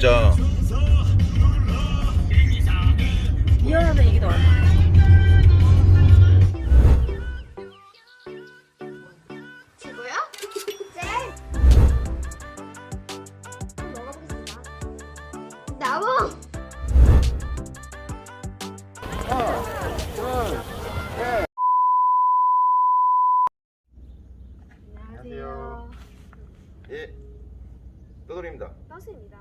진짜 이혼하는 얘기도 얼마? 최고요? 네. 먹어보겠습니다. 나무. 안녕하세요. 예 떠돌입니다 떠스입니다.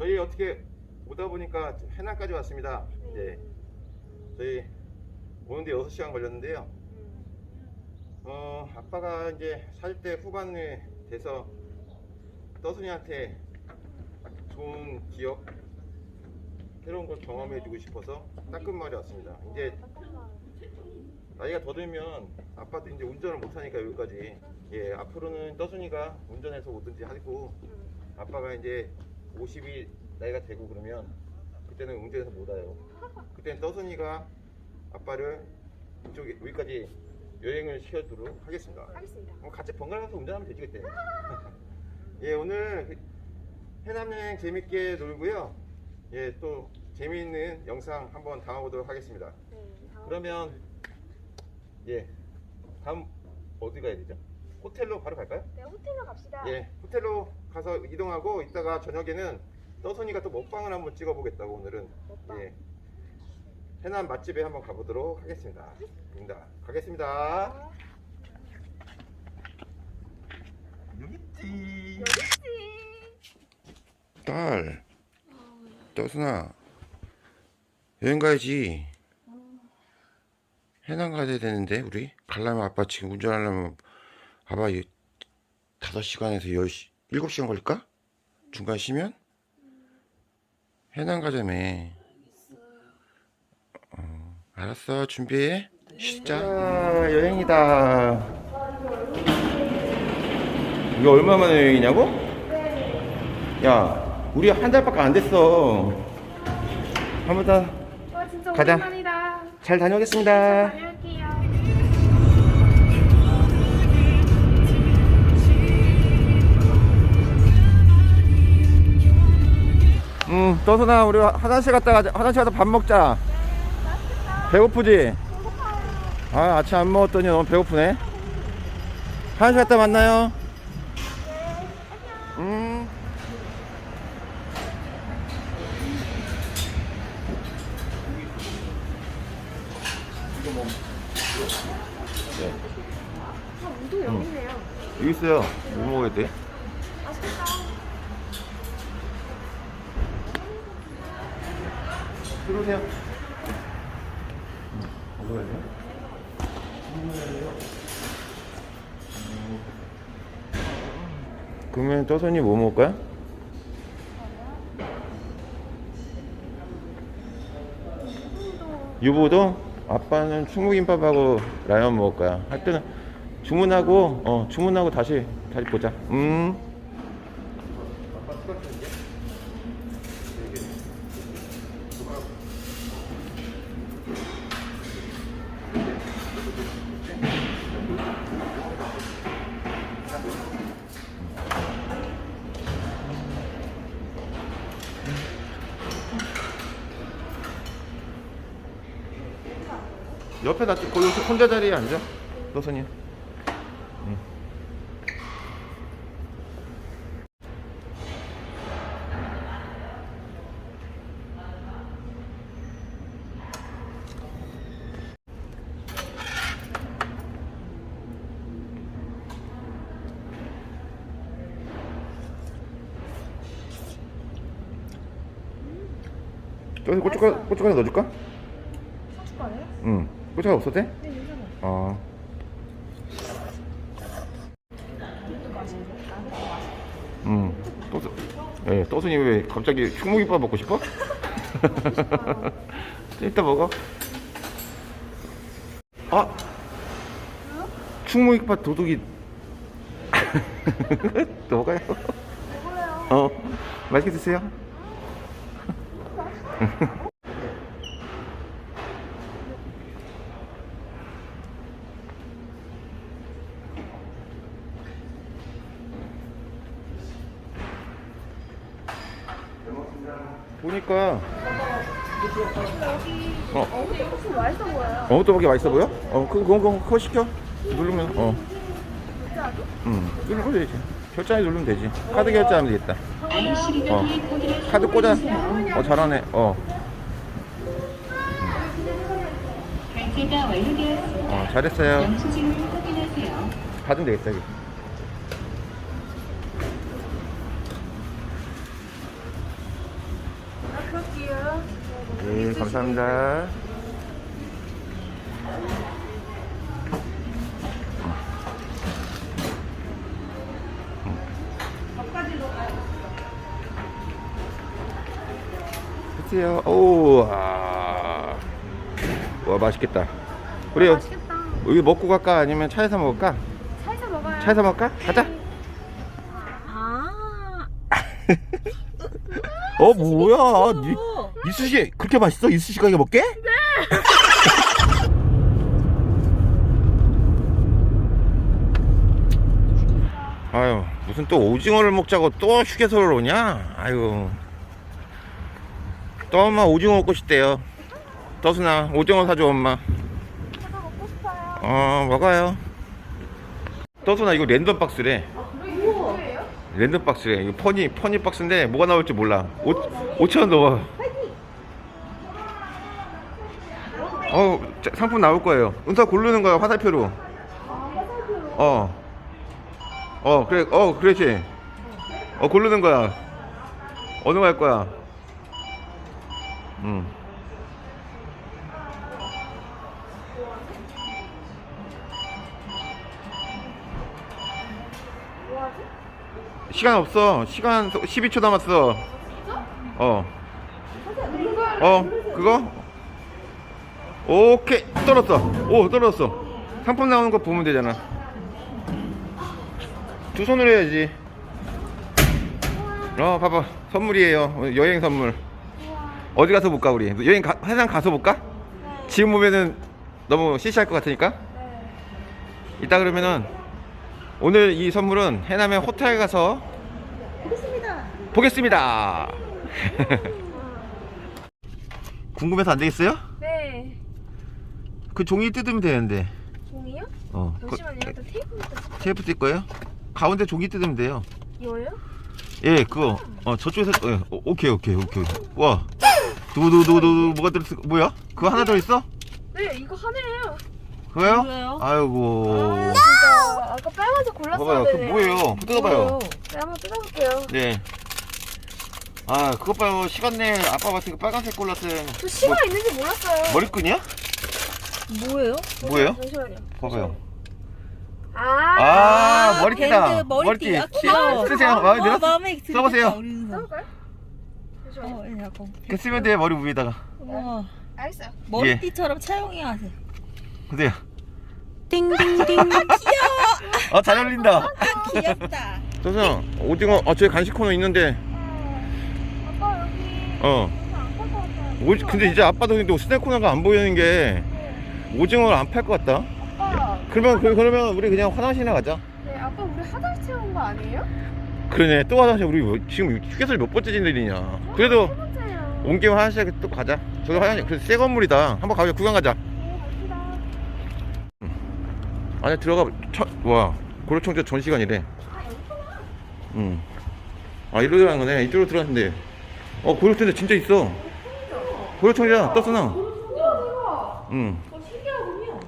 저희 어떻게 오다 보니까 해남까지 왔습니다 네. 예 저희 오는데 6시간 걸렸는데요 음, 어 아빠가 이제 40대 후반에 돼서 떠순이한테 좋은 기억 새로운 걸 경험해주고 싶어서 따끔말이 왔습니다 이제. 나이가 더 들면 아빠도 이제 운전을 못하니까 여기까지 예 앞으로는 떠순이가 운전해서 오든지 하고 음, 아빠가 이제 50이 나이가 되고 그러면 그때는 운전해서 못 와요 그때는 떠순이가 아빠를 이쪽에 여기까지 여행을 시켜주도록 하겠습니다 하겠습니다. 어, 같이 번갈아 가서 운전하면 되지 그때 예 오늘 그 해남 여행 재밌게 놀고요 예또 재미있는 영상 한번 담아보도록 하겠습니다 네, 다음. 그러면 예 다음 어디 가야 되죠? 호텔로 바로 갈까요? 네, 호텔로 갑시다. 예 호텔로 가서 이동하고 이따가 저녁에는 떠선이가 또 먹방을 한번 찍어보겠다고 오늘은 먹방. 예 해남 맛집에 한번 가보도록 하겠습니다. 입니다. 가겠습니다. 아, 여기 있지. 딸, 떠순아, 여행 가야지. 해남 가야 되는데 우리 가려면 아빠 지금 운전하려면 아빠 이 5시간에서 10시, 7시간 걸릴까? 중간 쉬면? 해남 가자며. 어, 알았어, 준비해. 시작. 여행이다. 이게 얼마 만에 여행이냐고? 야, 우리 한 달밖에 안 됐어. 한번 더 와, 진짜 가자. 오랜만이다. 잘 다녀오겠습니다. 다녀 응, 떠서나 우리 화장실 갔다 가자. 화장실 가서 밥 먹자. 배고프지? 아, 아침 안 먹었더니 너무 배고프네. 화장실 갔다 만나요. 음. 이거 뭐? 네. 아, 우도 여기 있네요. 여기 있어요. 뭐 먹어야 돼? 맛있겠다. 들어오세요. 먹어야 돼요? 그러면 떠선이 뭐 먹을까요? 유부도 아빠는 충무김밥하고 라면 먹을 거야. 하여튼 주문하고 어 주문하고 다시 다시 보자. 음. 혼자 자리에 앉아. 노선이. 응. 고춧가루, 고춧가루 넣어줄까? 소주가요? 응. 고춧가루 없어도 돼? 네, 괜찮아요. 어. 이것도 맛있고, 나도 맛있고. 음. 떠수. 예, 떠순이 왜 갑자기 흉무김밥 먹고 싶어? 이따 먹어. 아. 충무김밥 도둑이. 먹어요. 먹을래요. 어. 맛있게 드세요. 그니까. 어, 어, 맛있어 보여요. 어묵떡볶이 맛있어 보여? 어, 그, 그거, 그거, 그거 시켜. 누르면, 어. 응, 누르면 되지. 결제하기 누르면 되지. 카드 결제하면 되겠다. 어. 카드 꽂아. 어, 잘하네. 어. 어, 잘했어요. 받으면 되겠다, 여기. 네, 감사합니다. 드세요. 오, 와, 와 맛있겠다. 우리 여- 맛있겠다. 여기 먹고 갈까 아니면 차에서 먹을까? 차에서 먹어요. 차에서 먹을까? 가자. 아. 어 뭐야? 이, 이수시 그렇게 맛있어? 이수시 가게 먹게? 네. 아유 무슨 또 오징어를 먹자고 또 휴게소를 오냐? 아유 또 엄마 오징어 먹고 싶대요. 떠순아 오징어 사줘 엄마. 어 먹어요. 떠순아 이거 랜덤 박스래. 랜덤 박스래. 이거 퍼니 퍼니 박스인데 뭐가 나올지 몰라. 5 5천 원 넘어. 어 자, 상품 나올 거예요. 은서 고르는 거야 화살표로. 어. 어 그래 어 그렇지. 어 고르는 거야. 어느 거 할 거야? 음. 시간 없어. 시간 12초 남았어. 어. 어, 그거? 오케이. 떨었어. 오, 떨었어. 상품 나오는 거 보면 되잖아. 두 손으로 해야지. 어, 봐봐. 선물이에요. 어, 여행 선물. 어디 가서 볼까, 우리? 여행 가, 해상 가서 볼까? 지금 보면은 너무 시시할 것 같으니까. 네. 이따 그러면은 오늘 이 선물은 해남의 호텔 가서 보겠습니다. 보겠습니다. 궁금해서 안 되겠어요? 네. 그 종이 뜯으면 되는데. 종이요? 어. 잠시만요. 일단 테이프부터. 테이프 뜰 거예요? 가운데 종이 뜯으면 돼요. 이거요? 예, 그거. 어, 저쪽에서 예, 어, 오케이, 오케이, 오케이. 와. 두두두두 뭐가 들었어? 뭐야? 그거 하나 더 있어? 네, 이거 하나예요. 그거요? 뭐예요? 아이고. 아, 진짜 아까 빨간색 골랐어야 봐봐요. 그 되네. 뭐예요? 뜯어봐요. 네, 한번 뜯어볼게요. 네. 아, 그것 봐요. 시간 내 아빠 봤으니까 빨간색 골랐어요. 저 시가 있는지 몰랐어요. 머리끈이야? 뭐예요? 뭐예요? 잠시만요. 봐봐요. 아, 아, 머리띠다. 밴드, 머리띠. 아, 머리띠. 귀여워. 쓰세요. 마음에 들어? 어, 마음에 들어. 써보세요. 써볼까요? 잠시만요. 어, 예, 약간. 그 쓰면 돼 머리 위에다가. 어머. 알겠어요. 머리띠처럼 차용해 하세요. 보세요. 띵띵띵. 귀여워. 아, 잘 어울린다. 귀엽다. 저서 오징어, 아, 저기 간식 코너 있는데, 아빠 여기 어. 같아요. 오, 근데 이제 아빠도 근데 스낵 코너가 안 보이는 게 오징어를 안 팔 것 같다. 아빠, 그러면 그, 그러면 우리 그냥 화장실이나 가자. 네, 아빠 우리 화장실 온 거 아니에요? 그러네. 또 화장실 우리 뭐- 지금 휴게소를 몇 번째 진들이냐. 그래도 세 번째예요. 온 김에 화장실 또 가자. 저기 화장실 그래도 새 건물이다. 한번 가자. 구경 가자. 네, 갑시다. 안에 들어가. 차, 와 고려청자 전 시간이래. 응. 아 이리로 들어간 거네. 이쪽으로 들어갔는데. 어 고려청자 진짜 있어. 고려청자 떴구나. 응. 어, 신기하군요.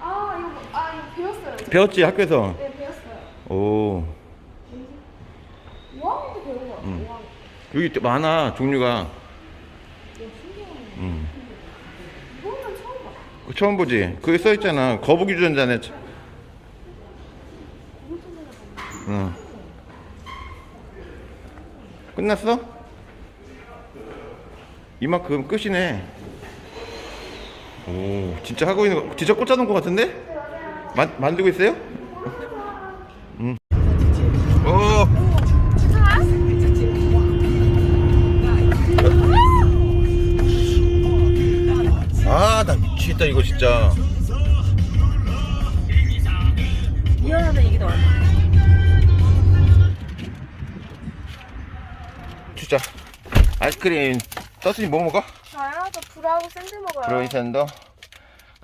아, 이거, 아, 이거 배웠지 학교에서. 네, 배웠어요. 오. 5학년도 배운 거 같아요. 응. 5학년. 여기 또 많아 종류가. 응. 이거는 처음 봐. 그거 처음 보지. 거기 써 있잖아. 거북이 주전자네. 응. 끝났어? 이만큼 끝이네. 오, 진짜 하고 있는 거, 진짜 꽂아놓은 것 같은데? 만, 만들고 있어요? 응. 오, 아, 나 미치겠다, 이거 진짜. 미안하다 이게 더 많아. 주자. 아이스크림 떠스니 뭐 먹어? 저요? 저 불하고 샌드 먹어요. 브로이샌더.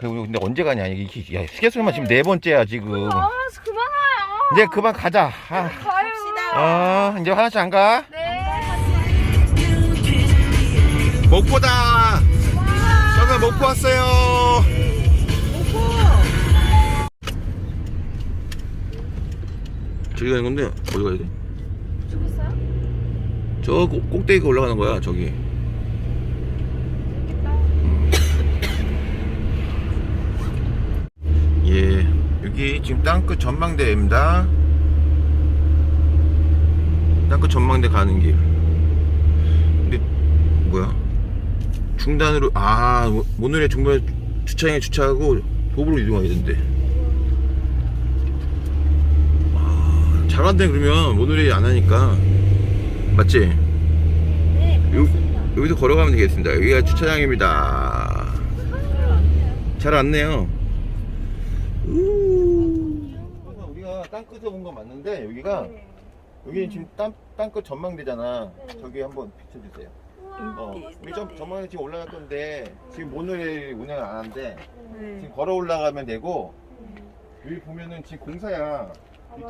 그리고 근데 언제 가냐? 이게 야, 휴게소만 지금 네 번째야 지금. 아, 그만해요. 이제 그만 가자. 아, 가요. 아 이제 화장실 안 가? 네. 목포다. 저는 목포 왔어요. 저기 가는 건데 어디 가야 돼? 저기 있어요? 저 꼭- 꼭대기가 올라가는 거야 저기. 예, 여기 지금 땅끝 전망대입니다. 땅끝 전망대 가는 길. 근데 뭐야? 중단으로 아 모- 모노레 중간에 주차장에 주차하고 도보로 이동해야 된대. 아, 잘한대 그러면 모노레일 안 하니까 맞지? 네, 요, 여기서 걸어가면 되겠습니다. 여기가 주차장입니다. 잘 왔네요. 우리가 땅끝에 온건 맞는데 여기가 여기는 지금 땅 땅끝 전망대잖아. 저기 한번 비춰주세요. 어, 우리 좀 전망대 지금 올라갈 건데 지금 모노레일 운행을 안 하는데 지금 걸어 올라가면 되고 여기 보면은 지금 공사야.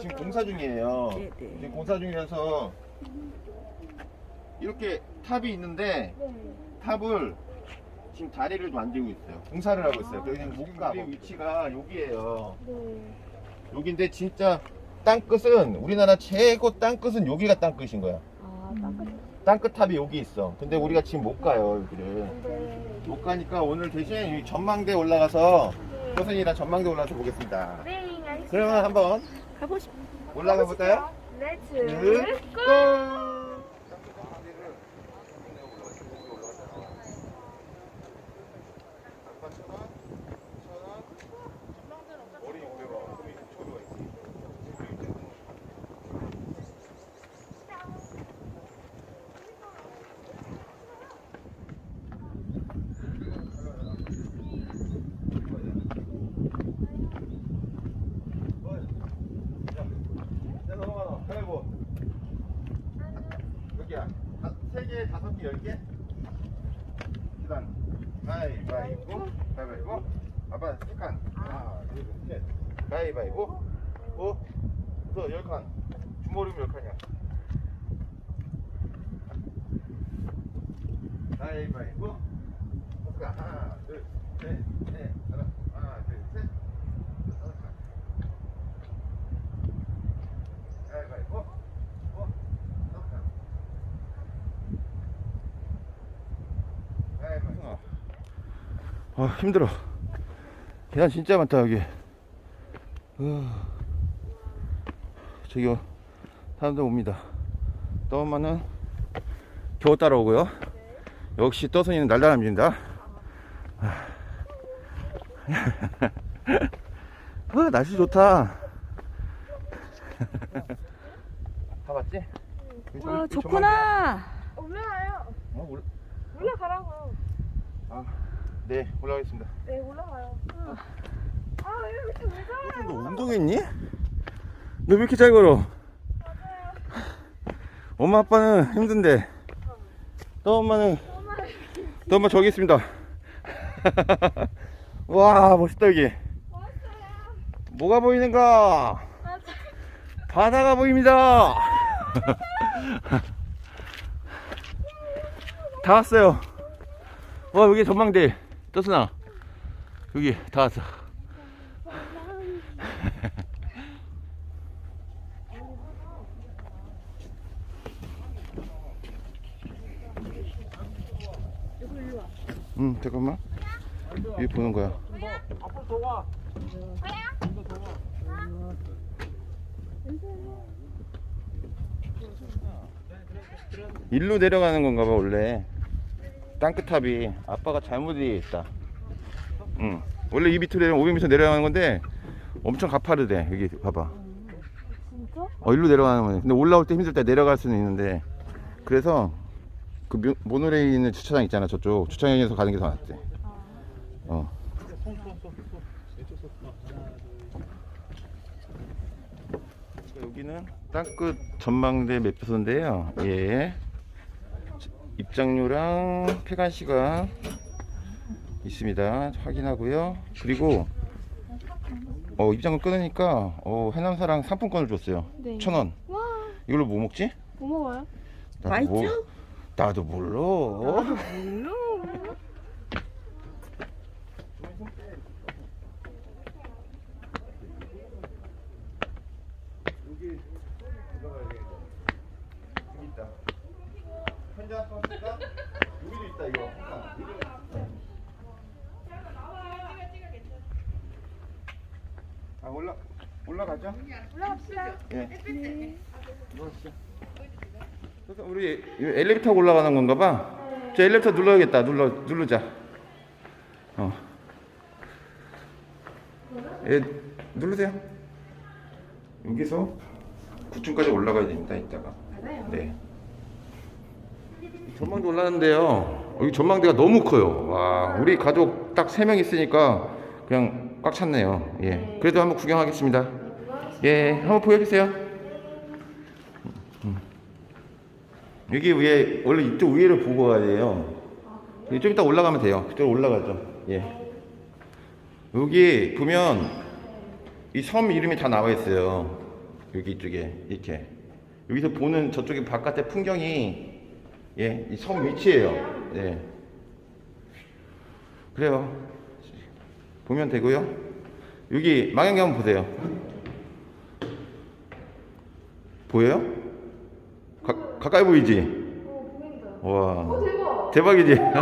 지금 공사 중이에요. 네, 네. 지금 공사 중이라서 이렇게 탑이 있는데 탑을 지금 다리를 만들고 있어요. 공사를 하고 있어요. 여기는 못 가. 위치가 여기예요. 여기인데 진짜 땅끝은 우리나라 최고 땅끝은 여기가 땅끝인 거야. 땅끝 탑이 여기 있어. 근데 우리가 지금 못 가요 여기를. 못 가니까 오늘 대신 이 전망대 올라가서 교선이랑 전망대 올라가서 보겠습니다. 네, 알겠습니다. 그러면 한번 가보시. 올라가 볼까요? 렛츠 고! 자, 넘어가. 가위바위보. 몇 개야? 다- 세 개, 다섯 개, 열 개? 일단 가위바위보, 가위바위보. 아빠 세 칸. 하나, 둘, 셋. 가위바위보. 오, 그래서 열 칸. 주머리면 열 칸이야. 가위바위보. 하나, 둘, 셋, 넷, 다섯. 하나, 둘, 셋. 어? 아 힘들어 계단 진짜 많다 여기 으. 저기 사람들 옵니다 또 엄마는 겨우 따라오고요 역시 떠선이는 날라람입니다 아, 날씨 좋다 다 봤지? 와 좋구나. 올라가요. 어, 올, 올라가라고. 아, 네 올라가겠습니다 네, 올라가요. 아, 저래? 너 운동했니? 너 왜 이렇게 잘 걸어? 엄마 아빠는 힘든데. 너 엄마는? 너 엄마 저기 있습니다. 와 멋있다 여기. 뭐가 보이는가? 바다가 보입니다. 다 왔어요. 와 여기 전망대. 떠스나? 여기 다 왔어 응 잠깐만. 여기 보는 거야. 일로 내려가는 건가 봐 원래. 땅끝탑이. 아빠가 잘못 위에 있다. 응. 원래 이 밑으로 내려면 500m 내려가는 건데 엄청 가파르대. 여기 봐봐. 진짜? 어 일로 내려가는 거네. 근데 올라올 때 힘들 때 내려갈 수는 있는데. 그래서 그 묘- 모노레일 있는 주차장 있잖아 저쪽 주차장에서 가는 게 더 낫대 어 여기는 땅끝 전망대 매표소인데요 예 입장료랑 폐관시가 있습니다. 확인하고요. 그리고 어, 입장료 끊으니까 어, 해남사랑 상품권을 줬어요. 네. 천 원. 와, 이걸로 뭐 먹지? 뭐 먹어요? 나도 뭐- 있다. 여기도 있다 이거. 아 올라 올라가죠? 올라갑시다. 예. 올라가시죠. 그래서 우리 이 엘리베이터 올라가는 건가 봐. 저 엘리베이터 눌러야겠다. 눌러 누르자. 어. 예, 누르세요. 여기서 9층까지 올라가야 됩니다. 이따가. 네. 전망대 올라는데요. 여기 전망대가 너무 커요. 와, 우리 가족 딱세명 있으니까 그냥 꽉 찼네요. 예. 그래도 한번 구경하겠습니다. 예, 한번 보여주세요. 음. 여기 위에 원래 이쪽 위에를 보고 가야 돼요. 예, 좀 이따 올라가면 돼요. 그쪽 올라가죠. 예. 여기 보면 이 섬 이름이 다 나와 있어요. 여기 이쪽에 이렇게 여기서 보는 저쪽에 바깥의 풍경이 예, 이 섬 위치예요. 예. 그래요. 보면 되고요. 여기 망원경 한번 보세요. 보여요? 가, 가까이 보이지? 와. 대박이지?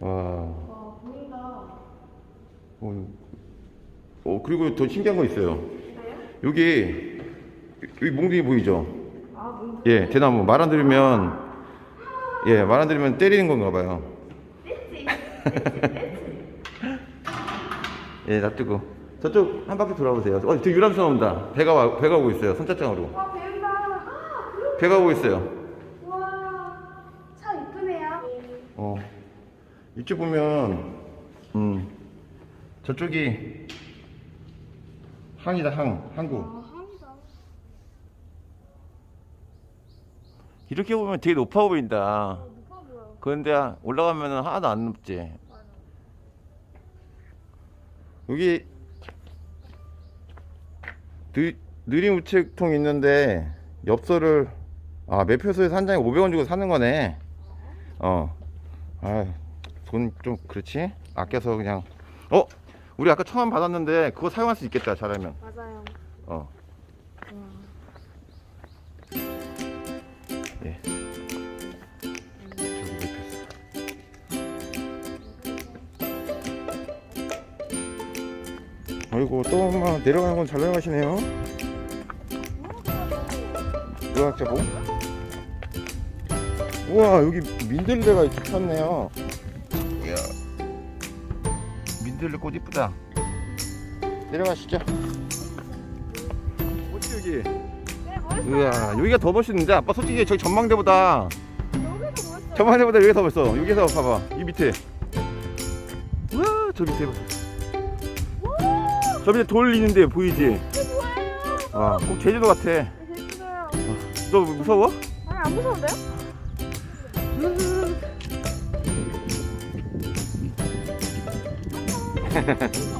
와. 어, 어, 그리고 더 신기한 거 있어요. 여기, 여기 몽둥이 보이죠? 예, 대나무. 말 안 들으면, 예, 말 안 들으면 때리는 건가 봐요. 예, 놔두고. 저쪽 한 바퀴 돌아보세요. 어, 저 유람선 온다. 배가, 와, 배가 오고 있어요. 선착장으로. 와. 아. 배가 오고 있어요. 와, 차 이쁘네요. 어. 이쪽 보면, 음, 저쪽이 항이다, 항. 항구. 아, 항이다. 이렇게 보면 되게 높아 보인다. 보여. 그런데 올라가면 하나도 안 높지. 여기 느, 느림 우체통 있는데 엽서를 아 매표소에서 한 장에 500원 주고 사는 거네. 어. 아, 돈 좀 그렇지? 아껴서 그냥 어? 우리 아까 천원 받았는데 그거 사용할 수 있겠다. 잘하면. 맞아요. 어. 예. 저기 매표소. 아이고 또 엄마 내려가는 건 잘 내려가시네요. 의학자 보. 우와 여기 민들레가 있었네요. 이야. 민들레 꽃 이쁘다. 내려가시죠. 어디 여기? 네. 우와 여기가 더 멋있는데 아빠 솔직히 저기 전망대보다 여기도 멋있어. 전망대보다 여기가 더 멋있어. 여기서 봐봐 이 밑에. 우와 저 밑에 봐. 저 밑에 돌 있는데 보이지? 좋아요. 와, 꼭 제주도 같아. 네, 재밌어요. 너 무서워? 아니, 안 무서운데요? ¡He he!